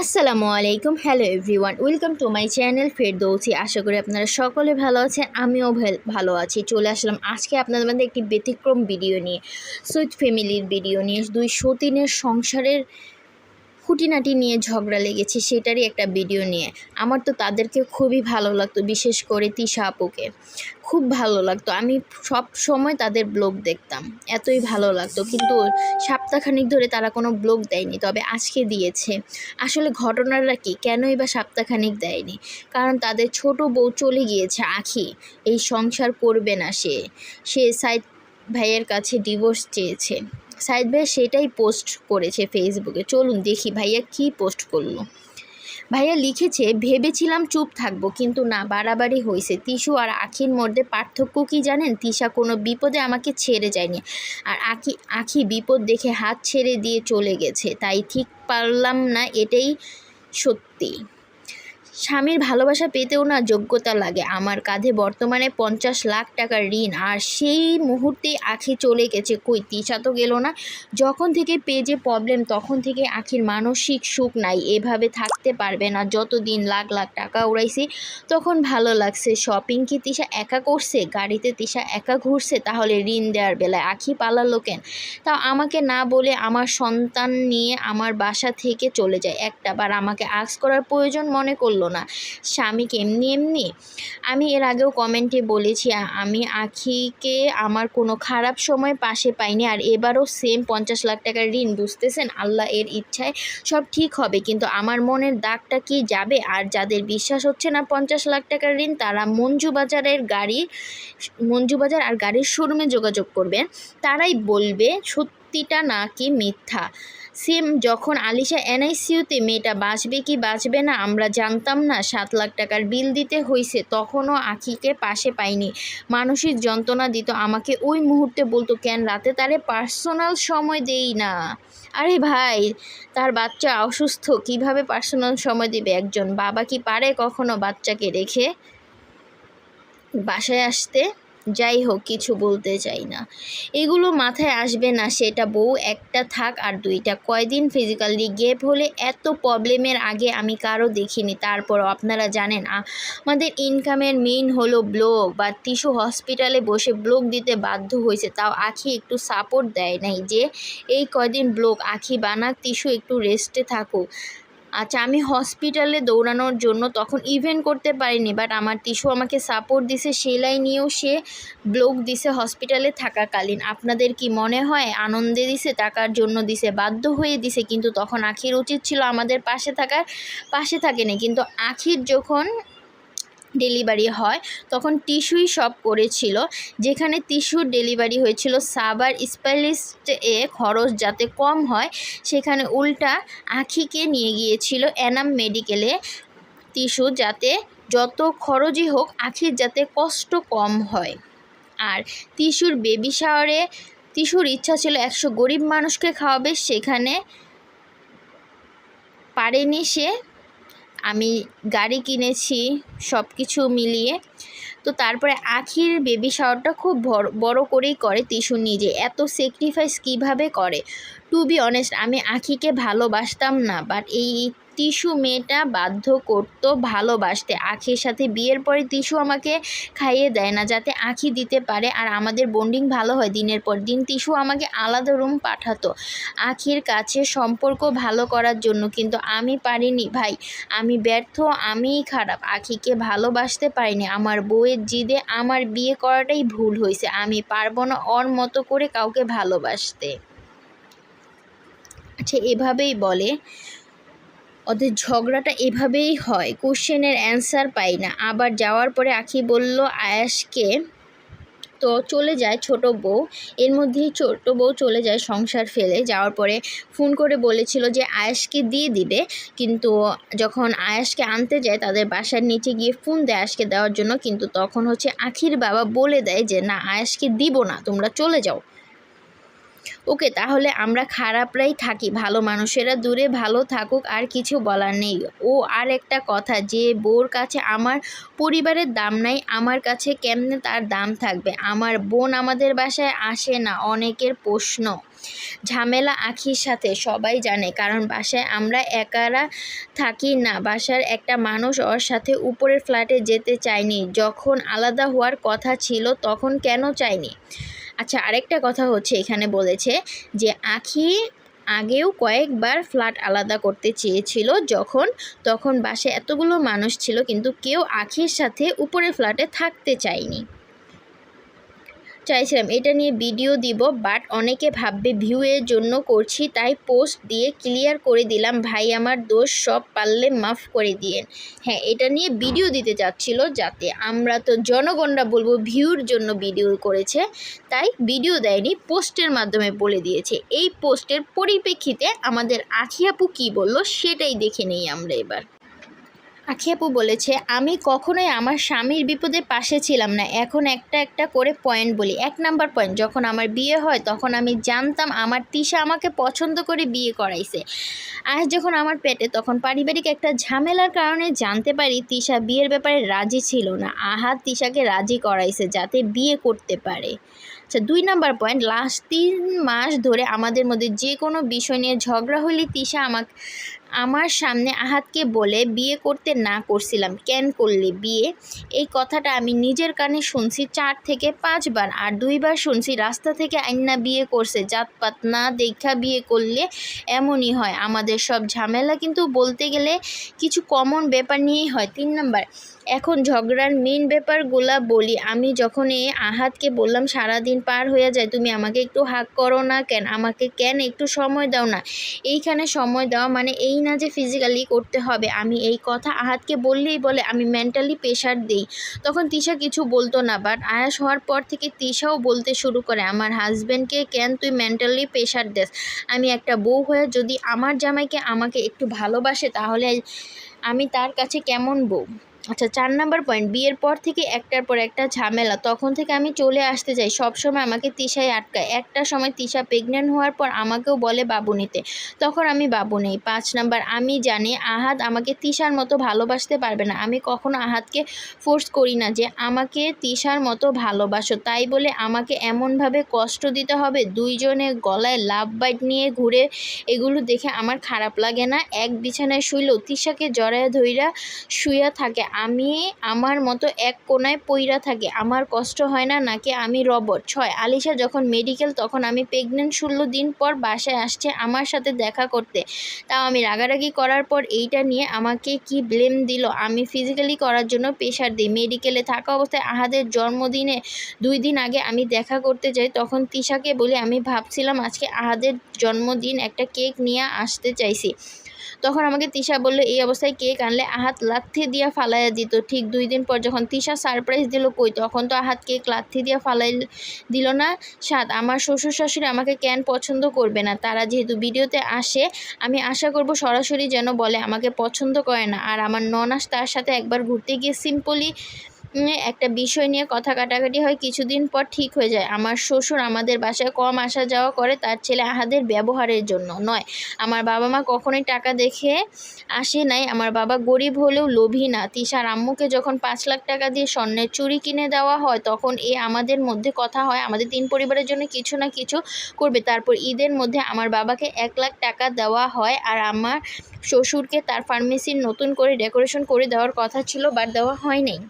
আসসালামু আলাইকুম hello everyone welcome to my channel Ferdousi আশা করি আপনারা সকলে ভালো আছেন, আমিও ভাল- আছি। চলে আসলাম আজকে আপনাদের মধ্যে একটি ব্যতিক্রম ভিডিও নিয়ে। সুইট ফ্যামিলির ভিডিও নিয়ে, দুই সতীনের সংসারের খুঁটিনাটি নিয়ে ঝগড়া লেগেছে, সেটারই একটা ভিডিও নিয়ে। আমার তো তাদেরকে খুবই ভালো লাগতো, বিশেষ করে তিশা আপুকে। খুব ভালো লাগতো। আমি সব সময় তাদের ব্লগ দেখতাম। এতই ভালো লাগতো। কিন্তু সপ্তাহখানিক ধরে তারা কোনো ব্লগ দেয়নি, তবে আজকে দিয়েছে। আসলে ঘটনাটা কি? কেনই বা সপ্তাহখানিক দেয়নি? কারণ তাদের ছোট বউ চলে গিয়েছে, আখি। এই সংসার করবে না সে। সে সাইদ ভাইয়ের কাছে ডিভোর্স চেয়েছে। সাইদ ভাই সেটাই পোস্ট করেছে ফেসবুকে। চলুন দেখি ভাইয়া কি পোস্ট করল। ভাইয়া লিখেছে, ভেবেছিলাম চুপ থাকব, কিন্তু না, বাড়াবাড়ি হয়েছে তিশু আর আখির মধ্যে পার্থক্য কি জানেন? তিশা কোনো বিপদে আমাকে ছেড়ে যায়নি। আর আখি আখি বিপদ দেখে হাত ছেড়ে দিয়ে চলে গেছে। তাই ঠিক পারলাম না, এটাই সত্যি। স্বামীর ভালোবাসা পেতেও না যোগ্যতা লাগে। আমার কাঁধে বর্তমানে পঞ্চাশ লাখ টাকার ঋণ, আর সেই মুহূর্তেই আখি চলে গেছে। কই, তিশা তো গেল না। যখন থেকে পেজে প্রবলেম তখন থেকে আখির মানসিক সুখ নাই। এভাবে থাকতে পারবে না। যতদিন লাখ লাখ টাকা উড়াইছি, তখন ভালো লাগছে। শপিং কি তিশা একা করছে? গাড়িতে তিশা একা ঘুরছে? তাহলে ঋণ দেওয়ার বেলায় আখি পালালো কেন? তাও আমাকে না বলে আমার সন্তান নিয়ে আমার বাসা থেকে চলে যায়। একটা বার আমাকে আক্স করার প্রয়োজন মনে করল না। স্বামীকে এমনি এমনি। আমি এর আগেও কমেন্টে বলেছি আমি আখিকে আমার কোনো খারাপ সময় পাশে পাইনি আর এবারও সেম পঞ্চাশ লাখ টাকার ঋণ, বুঝতেছেন? আল্লাহ এর ইচ্ছায় সব ঠিক হবে, কিন্তু আমার মনের দাগটা কি যাবে? আর যাদের বিশ্বাস হচ্ছে না পঞ্চাশ লাখ টাকার ঋণ, তারা মঞ্জু বাজারের গাড়ি, মঞ্জু বাজার আর গাড়ির শোরুমে যোগাযোগ করবেন তারাই বলবে, সত্যিটা নাকি মিথ্যা? সেম, যখন আলিশা এনআইসিউতে মেয়েটা বাঁচবে কি বাঁচবে না আমরা জানতাম না, সাত লাখ টাকার বিল দিতে হয়েছে তখনও আখিকে পাশে পাইনি। মানসিক যন্ত্রণা দিত, আমাকে ওই মুহূর্তে বলতো, কেন রাতে তারে পার্সোনাল সময় দেই না? আরে ভাই, তার বাচ্চা অসুস্থ, কীভাবে পার্সোনাল সময় দেবে একজন? বাবা কি পারে কখনো বাচ্চাকে রেখে বাসায় আসতে? যাই হোক, কিছু বলতে চাই না। এগুলো মাথায় আসবে না, সেটা বউ একটা থাক আর দুইটা। কয়দিন ফিজিক্যালি গেপ হলে এত প্রবলেমের আগে আমি কারও দেখিনি। তারপরও আপনারা জানেন আমাদের ইনকামের মেইন হলো ব্লগ বা টিস্যু হসপিটালে বসে ব্লগ দিতে বাধ্য হয়েছে। তাও আখি একটু সাপোর্ট দেয় নাই যে, এই কয়দিন ব্লগ আখি বানাক টিস্যু একটু রেস্টে থাকুক। আচ্ছা আমি হসপিটালে দৌড়ানোর জন্য তখন ইভেন্ট করতে পারিনি বাট আমার টিসু আমাকে সাপোর্ট দিছে সেলাই নিয়েও সে ব্লক দিছে হসপিটালে থাকাকালীন। আপনাদের কি মনে হয়? আনন্দে দিছে, টাকার জন্য দিছে, বাধ্য হয়ে দিছে, কিন্তু তখন আখির উচিত ছিল আমাদের পাশে থাকার, পাশে থাকেনি। কিন্তু আখির যখন ডেলিভারি হয়, তখন টিস্যুই সব করেছিল। যেখানে টিস্যুর ডেলিভারি হয়েছিল সাবার স্পেশালিস্ট এ খরচ যাতে কম হয়, সেখানে উল্টা আখিকে নিয়ে গিয়েছিল এনাম মেডিকেলে টিস্যু যাতে যত খরচই হোক, আখির যাতে কষ্ট কম হয়। আর টিস্যুর বেবি শাওয়ারে টিস্যুর ইচ্ছা ছিল একশো গরিব মানুষকে খাওয়াবে, সেখানে পারেনি সে আমি গাড়ি কিনেছি সব কিছু মিলিয়ে। তো তারপরে আখির বেবি শাওয়ারটা খুব বড় বড় করেই করে টিস্যু নিজে। এত স্যাক্রিফাইস কীভাবে করে? টু বি অনেস্ট আমি আখিকে ভালোবাসতাম না বাট এই টিস্যু মেয়েটা বাধ্য করতো ভালোবাসতে। আখির সাথে বিয়ের পরে টিস্যু আমাকে খাইয়ে দেয় না, যাতে আখি দিতে পারে আর আমাদের বন্ডিং ভালো হয় দিনের পর দিন। টিস্যু আমাকে আলাদা রুম পাঠাতো আখির কাছে সম্পর্ক ভালো করার জন্য, কিন্তু আমি পারিনি ভাই। আমি ব্যর্থ, আমিই খারাপ। আখিকে ভালোবাসতে পারিনি। আমার বউয়ের জিদে আমার বিয়ে করাটাই ভুল হয়েছে আমি পারব না ওর মতো করে কাউকে ভালোবাসতে। আচ্ছা এভাবেই বলে। ওদের ঝগড়াটা এভাবেই হয়, কোশ্চেনের অ্যান্সার পাই না। আবার যাওয়ার পরে আখি বলল, আয়াসকে তো চলে যায় ছোট বউ। এর মধ্যেই ছোট বউ চলে যায় সংসার ফেলে। যাওয়ার পরে ফোন করে বলেছিল যে, আয়াসকে দিয়ে দিবে। কিন্তু যখন আয়াসকে আনতে যায়, তাদের বাসার নিচে গিয়ে ফোন দেয় আয়াসকে দেওয়ার জন্য। কিন্তু তখন হচ্ছে আখির বাবা বলে দেয় যে, না, আয়াসকে দিব না, তোমরা চলে যাও। ওকে, তাহলে আমরা খারাপরাই থাকি, ভালো মানুষেরা দূরে ভালো থাকুক, আর কিছু বলার নেই। ও, আর একটা কথা, যে বোর কাছে আমার পরিবারের দাম নাই, আমার কাছে কেমনে তার দাম থাকবে? আমার বোন আমাদের বাসায় আসে না, অনেকের প্রশ্ন। ঝামেলা আখির সাথে, সবাই জানে, কারণ বাসায় আমরা একারা থাকি না। বাসার একটা মানুষ ওর সাথে উপরের ফ্ল্যাটে যেতে চায়নি, যখন আলাদা হওয়ার কথা ছিল, তখন কেন চায়নি? আচ্ছা আরেকটা কথা হচ্ছে এখানে বলেছে যে আখি আগেও কয়েকবার ফ্ল্যাট আলাদা করতে চেয়েছিল যখন, তখন বাসে এতগুলো মানুষ ছিল কিন্তু কেউ আখির সাথে উপরের ফ্ল্যাটে থাকতে চায়নি। চাইছিলাম। এটা নিয়ে ভিডিও দিব বাট অনেকে ভাববে ভিউয়ের জন্য করছি, তাই পোস্ট দিয়ে ক্লিয়ার করে দিলাম, ভাই, আমার দোষ, সব পারলে মাফ করে দিয়েন। হ্যাঁ এটা নিয়ে ভিডিও দিতে চাচ্ছিল যাতে আমরা তো জনগণরা বলব ভিউর জন্য ভিডিও করেছে, তাই ভিডিও দেয়নি পোস্টের মাধ্যমে বলে দিয়েছে। এই পোস্টের পরিপ্রেক্ষিতে আমাদের আখিয়াপু কী বলল, সেটাই দেখে নেই আমরা এবার। আখিয়াপু বলেছে, আমি কখনোই আমার স্বামীর বিপদে পাশে ছিলাম না। এখন একটা একটা করে পয়েন্ট বলি। এক নাম্বার পয়েন্ট যখন আমার বিয়ে হয়, তখন আমি জানতাম আমার তিশা আমাকে পছন্দ করে বিয়ে করাইছে। আজ যখন আমার পেটে, তখন পারিবারিক একটা ঝামেলার কারণে জানতে পারি তিশা বিয়ের ব্যাপারে রাজি ছিল না। আহাত তিশাকে রাজি করাইছে যাতে বিয়ে করতে পারে। আচ্ছা দুই নাম্বার পয়েন্ট লাস্ট তিন মাস ধরে আমাদের মধ্যে যে কোনো বিষয় নিয়ে ঝগড়া হলে তিশা আমাকে আমার সামনে আহাতকে বলে বিয়ে করতে না করছিলাম। কেন করলে বিয়ে? এই কথাটা আমি নিজের কানে শুনছি চার থেকে পাঁচবার আর দুইবার শুনছি রাস্তা থেকে আইনা বিয়ে করছে। জাতপাত না দেখা বিয়ে করলে এমনই হয়। আমাদের সব ঝামেলা কিন্তু বলতে গেলে কিছু কমন ব্যাপার নিয়েই হয়। তিন নাম্বার, এখন ঝগড়ার মেন ব্যাপারগুলা বলি। আমি যখন এই আহাতকে বললাম, সারাদিন পার হয়ে যায়, তুমি আমাকে একটু হাক করো না কেন? আমাকে কেন একটু সময় দাও না? এইখানে সময় দেওয়া মানে এই না যে ফিজিক্যালি করতে হবে। আমি এই কথা আহাতকে বললেই বলে, আমি মেন্টালি প্রেশার দিই। তখন তিশা কিছু বলতো না বাট আয়াস হওয়ার পর থেকে তিশাও বলতে শুরু করে, আমার হাজব্যান্ডকে কেন তুই মেন্টালি প্রেশার দেস? আমি একটা বউ হয়ে যদি আমার জামাইকে আমাকে একটু ভালোবাসে, তাহলে আমি তার কাছে কেমন বউ? আচ্ছা চার নাম্বার পয়েন্ট বিয়ের পর থেকে একটার পর একটা ঝামেলা। তখন থেকে আমি চলে আসতে চাই। সবসময় আমাকে তিশায় আটকায়। একটা সময় তিশা প্রেগনেন্ট হওয়ার পর আমাকেও বলে বাবু নিতে। তখন আমি বাবু নেই। পাঁচ নাম্বার, আমি জানি আহাত আমাকে তিশার মতো ভালোবাসতে পারবে না। আমি কখনো আহাতকে ফোর্স করি না যে আমাকে তিশার মতো ভালোবাসো। তাই বলে আমাকে এমনভাবে কষ্ট দিতে হবে, দুইজনে গলায় লাভ বাইট নিয়ে ঘুরে এগুলো দেখে আমার খারাপ লাগে না। এক বিছানায় শুইলেও তিশাকে জড়ায় ধইরা শুইয়া থাকে। আমি আমার মতো এক কোনায় পইরা থাকি, আমার কষ্ট হয় না নাকি আমি রবট? ছয়, আলিশা যখন মেডিকেল তখন আমি প্রেগনেন্ট ষোলো দিন পর বাসায় আসছে আমার সাথে দেখা করতে। তাও আমি রাগারাগি করার পর এইটা নিয়ে আমাকে কি ব্লেম দিল? আমি ফিজিক্যালি করার জন্য প্রেশার দিই। মেডিকেলে থাকা অবস্থায় আহাদের জন্মদিনে দুই দিন আগে আমি দেখা করতে যাই, তখন তিশাকে বলি, আমি ভাবছিলাম আজকে আহাদের জন্মদিন একটা কেক নিয়ে আসতে চাইছি। তখন আমাকে তিশা বলল, এই অবস্থায় কেক আনলে আহাত লাথি দিয়া ফালাইয়া দিত। ঠিক দুই দিন পর যখন তিশা সারপ্রাইজ দিল, কই, তখন তো আহাত কেক লাথি দিয়া ফালাই দিল না? সাত আমার শ্বশুর শাশুড়ি আমাকে কেন পছন্দ করবে না? তারা যেহেতু ভিডিওতে আসে, আমি আশা করব সরাসরি যেন বলে, আমাকে পছন্দ করে না। আর আমার ননাস তার সাথে একবার ঘুরতে গিয়ে সিম্পলি একটা বিষয় নিয়ে কথা কাটাকাটি হয়, কিছুদিন পর ঠিক হয়ে যায়। আমার শ্বশুর আমাদের বাসায় কম আসা যাওয়া করে, তার ছেলে আহাদের ব্যবহারের জন্য নয়। আমার বাবা মা কখনোই টাকা দেখে আসে নাই। আমার বাবা গরিব হলেও লোভী না। তিশার আম্মুকে যখন পাঁচ লাখ টাকা দিয়ে স্বর্ণের চুরি কিনে দেওয়া হয়, তখন এ আমাদের মধ্যে কথা হয়। আমাদের তিন পরিবারের জন্য কিছু না কিছু করবে। তারপর ঈদের মধ্যে আমার বাবাকে এক লাখ টাকা দেওয়া হয় আর আমার শ্বশুরকে তার ফার্মেসির নতুন করে ডেকোরেশন করে দেওয়ার কথা ছিল বাট দেওয়া হয় নাই।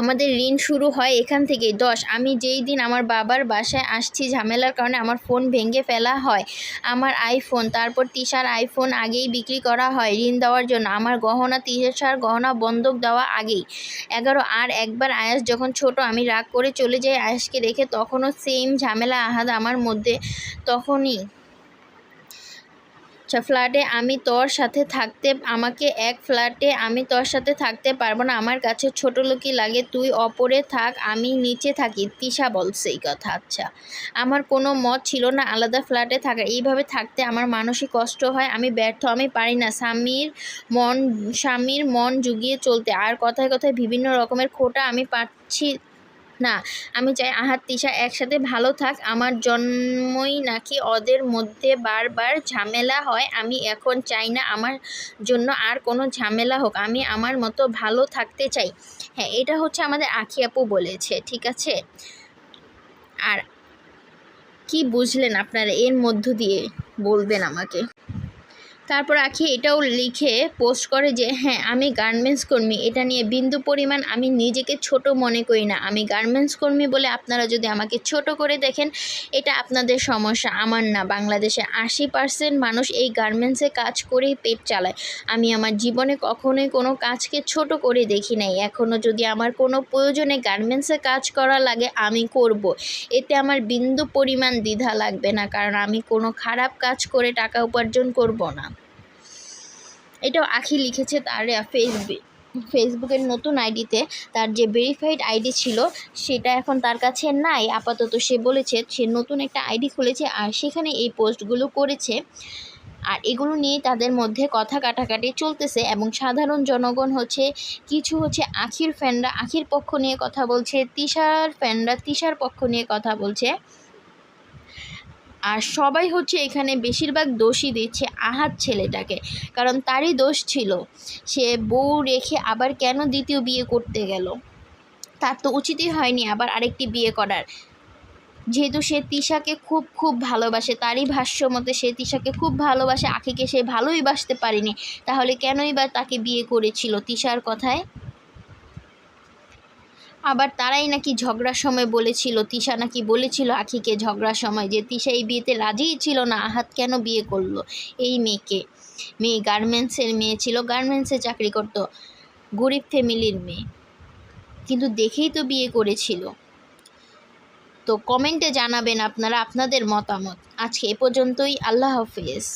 আমাদের ঋণ শুরু হয় এখান থেকেই দশ, আমি যেই দিন আমার বাবার বাসায় আসছি, ঝামেলার কারণে আমার ফোন ভেঙে ফেলা হয়। আমার আইফোন তারপর তিশার আইফোন আগেই বিক্রি করা হয় ঋণ দেওয়ার জন্য। আমার গহনা, তিশার গহনা বন্ধক দেওয়া আগেই। এগারো, আর একবার আয়াস যখন ছোট, আমি রাগ করে চলে যাই আয়াসকে রেখে তখনও সেম ঝামেলা আহাদ আমার মধ্যে, তখনই ফ্ল্যাটে আমি তোর সাথে থাকতে, আমাকে এক ফ্ল্যাটে আমি তোর সাথে থাকতে পারব না। আমার কাছে ছোট লোকই লাগে, তুই অপরে থাক, আমি নিচে থাকি। তিশা বলছে এই কথা আচ্ছা। আমার কোনো মত ছিল না আলাদা ফ্ল্যাটে থাকা। এইভাবে থাকতে আমার মানসিক কষ্ট হয়, আমি ব্যর্থ, আমি পারি না। স্বামীর মন স্বামীর মন জুগিয়ে চলতে। আর কথায় কথায় বিভিন্ন রকমের খোটা আমি পাচ্ছি না, আমি চাই আহাত, তিশা একসাথে ভালো থাক। আমার জন্মই নাকি ওদের মধ্যে বারবার ঝামেলা হয়, আমি এখন চাই না আমার জন্য আর কোনো ঝামেলা হোক, আমি আমার মতো ভালো থাকতে চাই। হ্যাঁ এটা হচ্ছে আমাদের আখি আপু বলেছে, ঠিক আছে? আর কি বুঝলেন আপনারা, এর মধ্য দিয়ে বলবেন আমাকে? তারপর আখি এটাও লিখে পোস্ট করে যে হ্যাঁ আমি গার্মেন্টস কর্মী। এটা নিয়ে বিন্দু পরিমাণ আমি নিজেকে ছোট মনে করি না। আমি গার্মেন্টস কর্মী বলে আপনারা যদি আমাকে ছোট করে দেখেন, এটা আপনাদের সমস্যা। আমার না, বাংলাদেশে আশি পার্সেন্ট মানুষ এই গার্মেন্টসে কাজ করেই পেট চালায়। আমি আমার জীবনে কখনোই কোনো কাজকে ছোট করে দেখি নাই। এখনও যদি আমার কোনো প্রয়োজনে গার্মেন্টসে কাজ করা লাগে, আমি করব। এতে আমার বিন্দু পরিমাণ দ্বিধা লাগবে না, কারণ আমি কোনো খারাপ কাজ করে টাকা উপার্জন করব না। এটাও আখি লিখেছে তার ফেসবুক ফেসবুকের নতুন আইডিতে তার যে ভেরিফাইড আইডি ছিল, সেটা এখন তার কাছে নাই। আপাতত সে বলেছে, সে নতুন একটা আইডি খুলেছে আর সেখানে এই পোস্টগুলো করেছে। আর এগুলো নিয়ে তাদের মধ্যে কথা কাটাকাটি চলতেছে এবং সাধারণ জনগণ হচ্ছে, কিছু হচ্ছে আখির ফ্যানরা, আখির পক্ষ নিয়ে কথা বলছে, তিশার ফ্যানরা তিশার পক্ষ নিয়ে কথা বলছে। আর সবাই হচ্ছে এখানে বেশিরভাগ দোষই দিচ্ছে আহাত ছেলেটাকে। কারণ তারই দোষ ছিল, সে বউ রেখে আবার কেন দ্বিতীয় বিয়ে করতে গেল? তার তো উচিতই হয়নি আবার আরেকটি বিয়ে করার। যেহেতু সে তিশাকে খুব খুব ভালোবাসে, তারই ভাষ্য মতে সে তিশাকে খুব ভালোবাসে, আখিকে সে ভালোই বাসতে পারেনি। তাহলে কেনই বা তাকে বিয়ে করেছিল তিশার কথায়? আবার তারাই নাকি ঝগড়ার সময় বলেছিল, তিশা নাকি বলেছিল আখিকে ঝগড়ার সময় যে তিশা এই বিয়েতে রাজিই ছিল না, আহাত কেন বিয়ে করল এই মেয়েকে? মেয়ে গার্মেন্টসের মেয়ে ছিল, গার্মেন্টসে চাকরি করত, গরিব ফ্যামিলির মেয়ে। কিন্তু দেখেই তো বিয়ে করেছিল। তো কমেন্টে জানাবেন আপনারা, আপনাদের মতামত। আজকে এ পর্যন্তই, আল্লাহ হাফিজ।